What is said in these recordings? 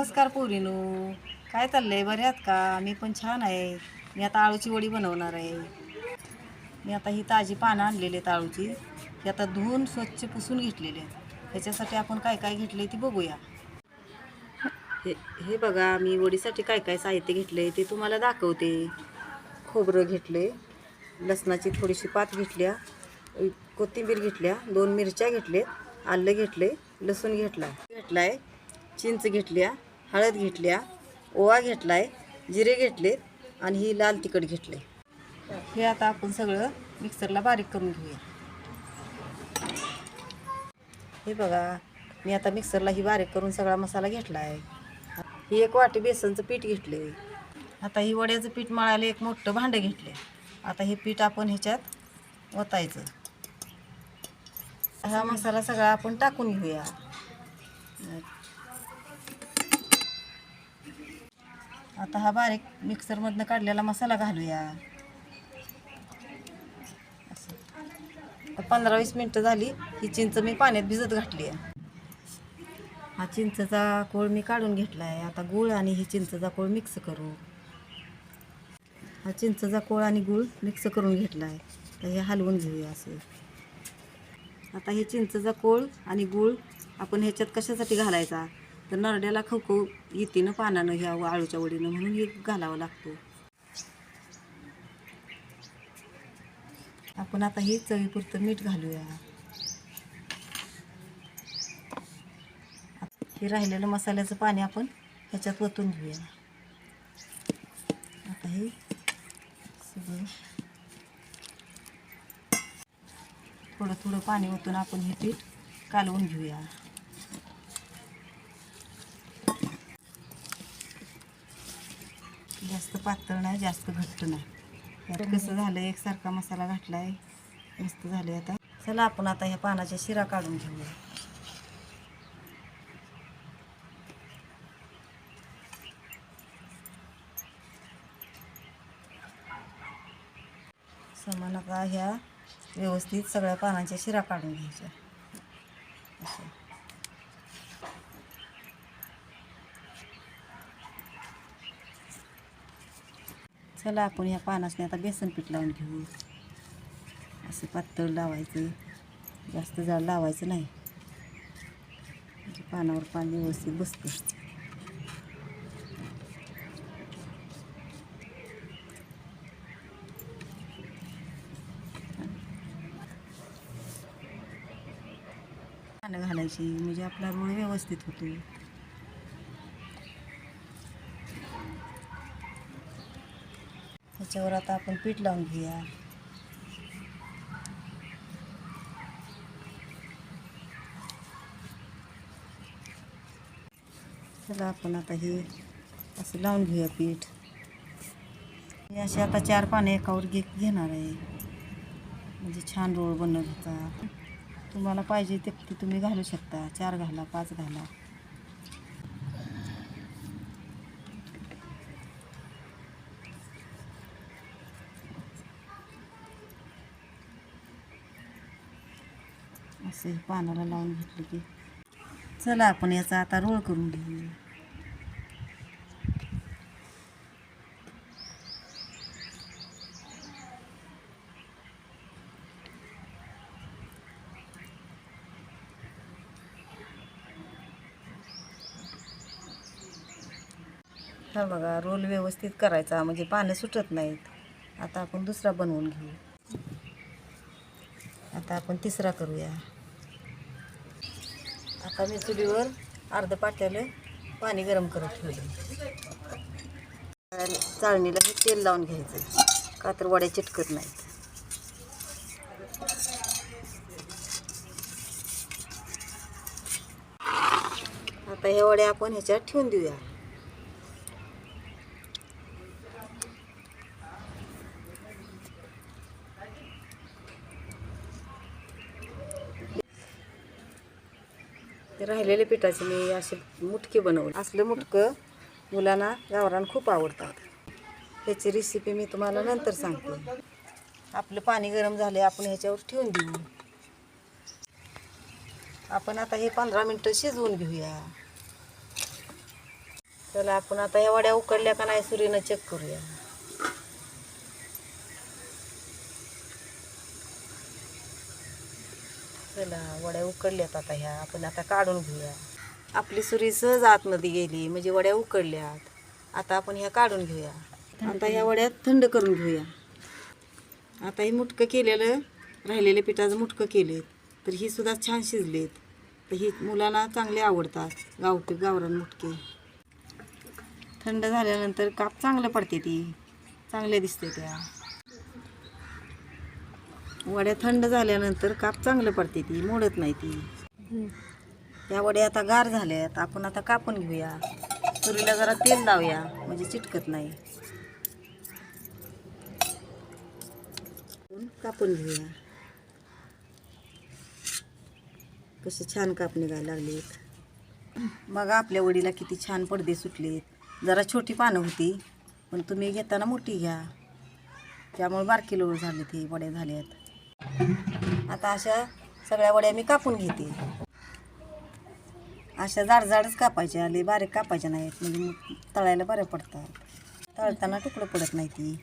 नमस्कार पोरीनो. काय चाललंय? बरे आहात का? मी पण छान आहे. मी आता आळूची वडी बनवणार आहे. मी आता ही ताजी पानं आणलेली आहेत आळूची. ही आता धुवून स्वच्छ पुसून घेतलेली आहेत. ह्याच्यासाठी आपण काय काय घेतले ती बघूया. हे हे बघा मी वडीसाठी काय काय साहित्य घेतले ते तुम्हाला दाखवते. खोबरं घेतले लसणाची थोडीशी पात घेतल्या कोथिंबीर घेतल्या दोन मिरच्या घेतले आलं घेतले लसूण घेतला घेतलाय चिंच घेतल्या हळद घेतल्या ओवा घेतलाय जिरे घेतले आणि ही लाल तिखट घेतले हे आता आपण सगळं मिक्सरला बारीक करून घेऊया. हे बघा मी आता मिक्सरला ही बारीक करून सगळा मसाला घेतला आहे ही एक वाटी बेसनचं पीठ घेतले आता ही वड्याचं पीठ मळायला एक मोठं भांडं घेतले आता हे पीठ आपण ह्याच्यात ओतायचं हा मसाला सगळा आपण टाकून घेऊया. आता हा बारीक मिक्सरमधनं काढलेला मसाला घालूया. असं. आता पंधरा वीस मिनटं झाली ही चिंच मी पाण्यात भिजत घातली आहे. हा चिंचचा कोळ मी काढून घेतला आहे आता गूळ आणि ही चिंचचा कोळ मिक्स करू. हा चिंचचा कोळ आणि गूळ मिक्स करून घेतला आहे तर हे हलवून घेऊया असे. आता हे चिंचचा कोळ आणि गूळ आपण ह्याच्यात कशासाठी घालायचा? तर नरड्याला खवखव येते ना पानानं ह्या आळूच्या वडीनं म्हणून हे घालावं लागतो. आपण आता हे चवीपुरतं मीठ घालूया. हे राहिलेलं मसाल्याचं पाणी आपण ह्याच्यात ओतून घेऊया. आता हे सगळं थोडं थोडं पाणी ओतून आपण हे पीठ कालवून घेऊया. जास्त पातळ नाही जास्त घट्ट नाही. यात कसं झालं एकसारखा मसाला घातला आहे मस्त झाले आता. चला आपण आता ह्या पानाच्या शिरा काढून घेऊया. समान आता ह्या व्यवस्थित सगळ्या पानांच्या शिरा काढून घ्यायच्या. असं. चला आपण ह्या पानासने आता बेसन पीठ लावून घेऊ. असं पातळ लावायचं. जास्त जाड लावायचं नाही. म्हणजे पानावर पाणी व्यवस्थित बसतं. पानं घालायची म्हणजे आपला रोळ व्यवस्थित होतो. ह्याच्यावर आता आपण पीठ लावून घेऊया. चला आपण आता हे असं लावून घेऊया पीठ. हे असे आता चार पाने एकावर घे घेणार आहे. म्हणजे छान रोळ बनवत होता तुम्हाला पाहिजे ते तुम्ही घालू शकता. चार घाला पाच घाला. असं हे पानाला लावून घेतलं की. चला आपण याचा आता रोळ करून घेऊ हा बघा रोल व्यवस्थित करायचा म्हणजे पानं सुटत नाहीत. आता आपण दुसरा बनवून घेऊ. आता आपण तिसरा करूया. आता मी चुलीवर अर्ध पाट्याला पाणी गरम करत ठेवलं. चाळणीला हे तेल लावून घ्यायचं का तर वड्या चिटकत नाहीत. आता हे वड्या आपण ह्याच्यात ठेवून देऊया. राहिलेले पिठाचे मी असे मुटके बनवले. असलं मुटकं मुलांना गावरान खूप आवडतात. ह्याची रेसिपी मी तुम्हाला नंतर सांगते. आपलं पाणी गरम झाले आपण ह्याच्यावर ठेवून देऊ. आपण आता हे पंधरा मिनटं शिजवून घेऊया. चला आपण आता ह्या वड्या उकडल्या का नाही सुरीनं चेक करूया. चला वड्या उकडल्यात आता ह्या. आपण आता काढून घेऊया. आपली सुरी सहज आतमध्ये गेली म्हणजे वड्या उकडल्यात. आता आपण ह्या काढून घेऊया. आता ह्या वड्या थंड करून घेऊया. आता हे मुटकं केलेलं राहिलेले पिठाचं मुटकं केलेत. तर ही सुद्धा छान शिजलेत. तर ही मुलांना चांगले आवडतात. गावठी गावरान मुटके. थंड झाल्यानंतर काप चांगलं पडते ती. चांगले दिसते त्या. वड्या थंड झाल्यानंतर काप चांगलं पडते ती मोडत नाही ती. या वड्या आता गार झाल्यात आपण आता कापून घेऊया. तुरीला जरा तेल लावूया म्हणजे चिटकत नाही. कापून घेऊया. कसे छान काप निघायला लागलेत. बघा आपल्या वडीला किती छान पडदे सुटलेत. जरा छोटी पानं होती पण तुम्ही घेताना मोठी घ्या. त्यामुळे बारकी लोळ झाली ती वड्या झाल्यात. आता अशा सगळ्या वड्या मी कापून घेते. अशा जाड जाडच कापायच्या आले बारीक कापायच्या नाहीत म्हणजे मग तळायला बरं पडतात. तळताना तुकडं पडत नाही ती.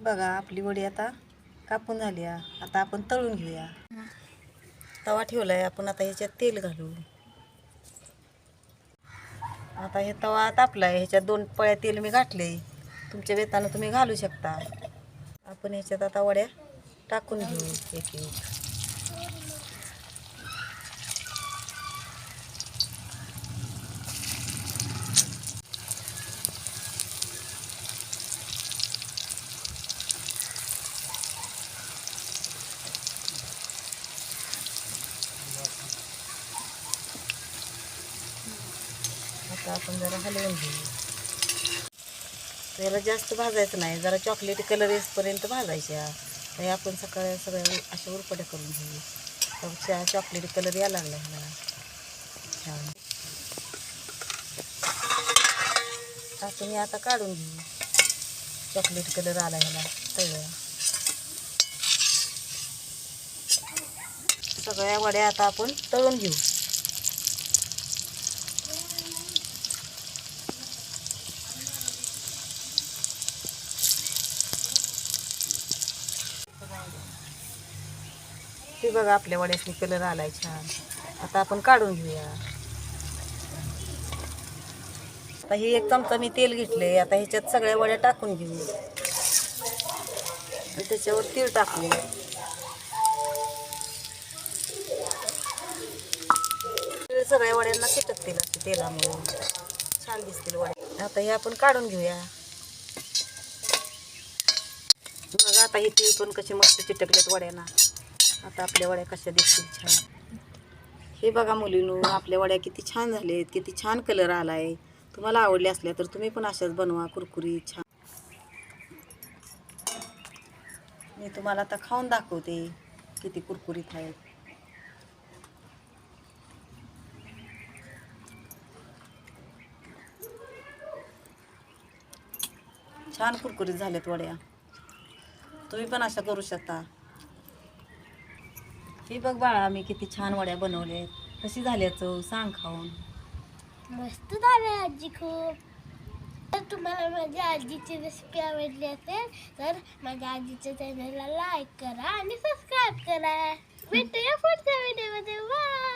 बघा आपली वडी आता कापून झाली आहे. आता आपण तळून घेऊया. तवा ठेवलाय आपण आता ह्याच्यात तेल घालू. आता हे तवा तापलाय ह्याच्यात दोन पळ्या तेल मी घातले तुमच्या वेतानं तुम्ही घालू शकता. आपण ह्याच्यात आता वड्या टाकून घेऊ एक एक आता आपण जरा हलवून घेऊ. त्याला जास्त भाजायचं नाही जरा चॉकलेट कलर येसपर्यंत भाजायच्या. हे आपण सकाळी सगळ्या अशा उरपड्या करून घेऊ. त्या चॉकलेट कलर यायला लागला मला छान. आता मी आता काढून घेऊ. चॉकलेट कलर आला ह्याला तळ्या सगळ्या वड्या आता आपण तळून घेऊ. बघा आपल्या वड्यासनी कलर आलाय छान. आता आपण काढून घेऊया. आता हे एक चमचा मी तेल घेतले आता ह्याच्यात सगळ्या वड्या टाकून घेऊ आणि त्याच्यावर तीळ टाकले सगळ्या वड्यांना चिटकतील असते तेलामुळे. छान दिसतील वड्या आता हे आपण काढून घेऊया. बघा आता हे तीळ पण कसे मस्त चिटकलेत वड्यांना. आता आपल्या वड्या कशा दिसतील छान. हे बघा मुलीनो आपल्या वड्या किती छान झालेत किती छान कलर आला आहे तुम्हाला आवडल्या असल्या तर तुम्ही पण अशाच बनवा कुरकुरी छान. मी तुम्हाला आता खाऊन दाखवते किती कुरकुरीत आहेत छान कुरकुरीत झाल्यात वड्या. तुम्ही पण अशा करू शकता. हे बघ बाळा मी किती छान वड्या बनवल्या कशी झाल्या चव? सांग खाऊन. मस्त झाले आजी खूप. तर तुम्हाला माझ्या आजीची रेसिपी आवडली असेल तर माझ्या आजीच्या चॅनलला लाईक करा आणि सबस्क्राईब करा. भेटूया पुढच्या व्हिडिओमध्ये बाय